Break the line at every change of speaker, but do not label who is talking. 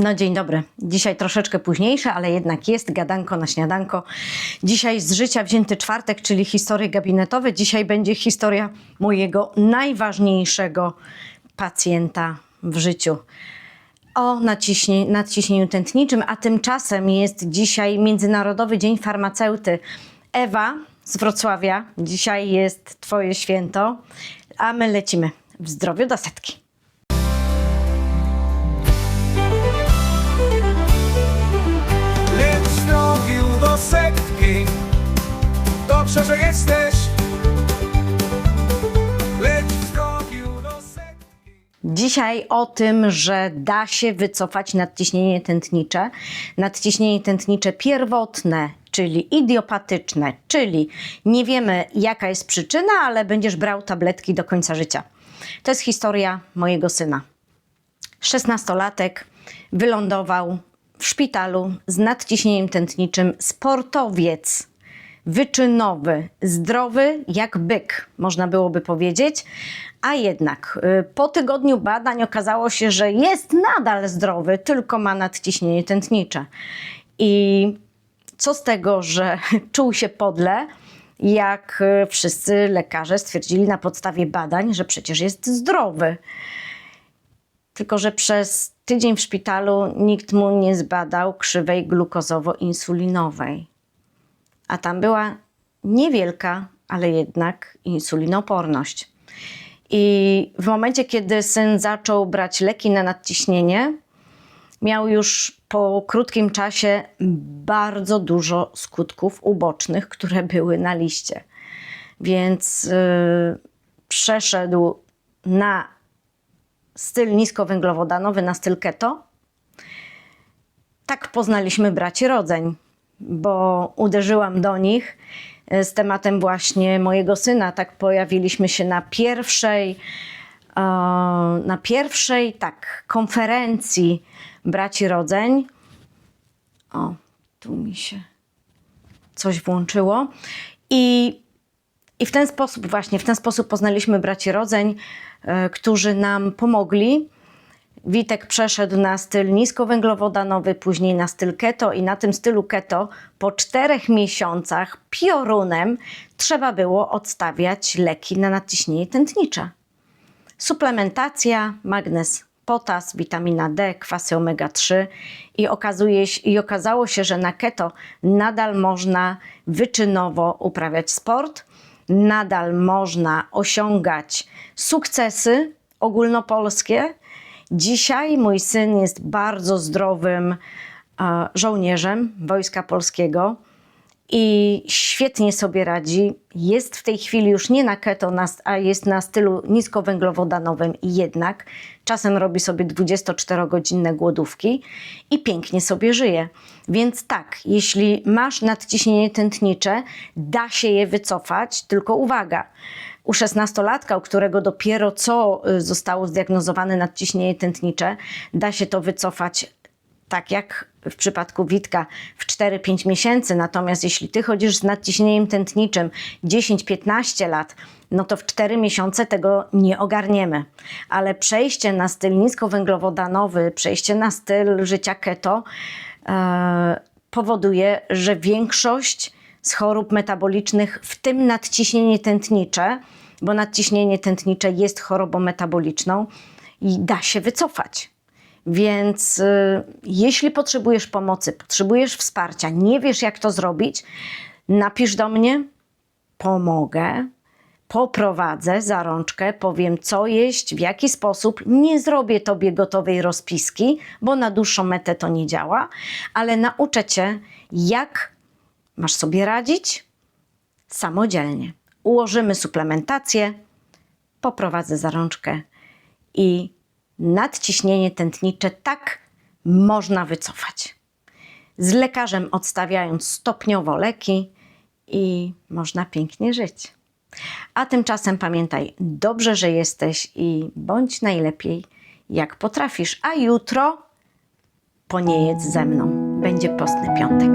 No dzień dobry. Dzisiaj troszeczkę późniejsze, ale jednak jest gadanko na śniadanko. Dzisiaj z życia wzięty czwartek, czyli historie gabinetowe. Dzisiaj będzie historia mojego najważniejszego pacjenta w życiu. O naciśnie, nadciśnieniu tętniczym, a tymczasem jest dzisiaj Międzynarodowy Dzień Farmaceuty. Ewa z Wrocławia, dzisiaj jest Twoje święto, a my lecimy w zdrowiu do setki.
Dobrze, że jesteś
Dzisiaj o tym, że da się wycofać nadciśnienie tętnicze. Nadciśnienie tętnicze pierwotne, czyli idiopatyczne, czyli nie wiemy jaka jest przyczyna, ale będziesz brał tabletki do końca życia. To jest historia mojego syna. 16-latek wylądował w szpitalu z nadciśnieniem tętniczym sportowiec wyczynowy, zdrowy jak byk, można byłoby powiedzieć, a jednak y, po tygodniu badań okazało się, że jest nadal zdrowy, tylko ma nadciśnienie tętnicze. I co z tego, że czuł się podle, jak y, wszyscy lekarze stwierdzili na podstawie badań, że przecież jest zdrowy. Tylko, że przez tydzień w szpitalu nikt mu nie zbadał krzywej glukozowo-insulinowej. A tam była niewielka, ale jednak insulinoporność. I w momencie, kiedy syn zaczął brać leki na nadciśnienie, miał już po krótkim czasie bardzo dużo skutków ubocznych, które były na liście. Więc yy, przeszedł na styl niskowęglowodanowy, na styl keto. Tak poznaliśmy braci rodzeń, bo uderzyłam do nich e, z tematem właśnie mojego syna. Tak pojawiliśmy się na pierwszej, e, na pierwszej tak, konferencji braci rodzeń. O, tu mi się coś włączyło. I, I w ten sposób, właśnie w ten sposób poznaliśmy braci rodzeń, e, którzy nam pomogli. Witek przeszedł na styl niskowęglowodanowy, później na styl keto i na tym stylu keto po czterech miesiącach piorunem trzeba było odstawiać leki na nadciśnienie tętnicze. Suplementacja, magnez, potas, witamina D, kwasy omega-3 i, okazuje i okazało się, że na keto nadal można wyczynowo uprawiać sport, nadal można osiągać sukcesy ogólnopolskie. Dzisiaj mój syn jest bardzo zdrowym e, żołnierzem Wojska Polskiego i świetnie sobie radzi. Jest w tej chwili już nie na keto, a jest na stylu niskowęglowodanowym i jednak czasem robi sobie 24-godzinne głodówki i pięknie sobie żyje. Więc tak, jeśli masz nadciśnienie tętnicze, da się je wycofać, tylko uwaga, u 16-latka, u którego dopiero co y, zostało zdiagnozowane nadciśnienie tętnicze, da się to wycofać tak jak w przypadku Witka w 4-5 miesięcy. Natomiast jeśli ty chodzisz z nadciśnieniem tętniczym 10-15 lat, no to w 4 miesiące tego nie ogarniemy. Ale przejście na styl niskowęglowodanowy, przejście na styl życia keto e, powoduje, że większość z chorób metabolicznych, w tym nadciśnienie tętnicze, bo nadciśnienie tętnicze jest chorobą metaboliczną i da się wycofać. Więc y, jeśli potrzebujesz pomocy, potrzebujesz wsparcia, nie wiesz jak to zrobić, napisz do mnie, pomogę, poprowadzę za rączkę, powiem co jeść, w jaki sposób. Nie zrobię tobie gotowej rozpiski, bo na dłuższą metę to nie działa, ale nauczę cię, jak masz sobie radzić samodzielnie. Ułożymy suplementację, poprowadzę za rączkę i nadciśnienie tętnicze tak można wycofać. Z lekarzem odstawiając stopniowo leki i można pięknie żyć. A tymczasem pamiętaj, dobrze, że jesteś i bądź najlepiej jak potrafisz. A jutro poniejedz ze mną. Będzie postny piątek.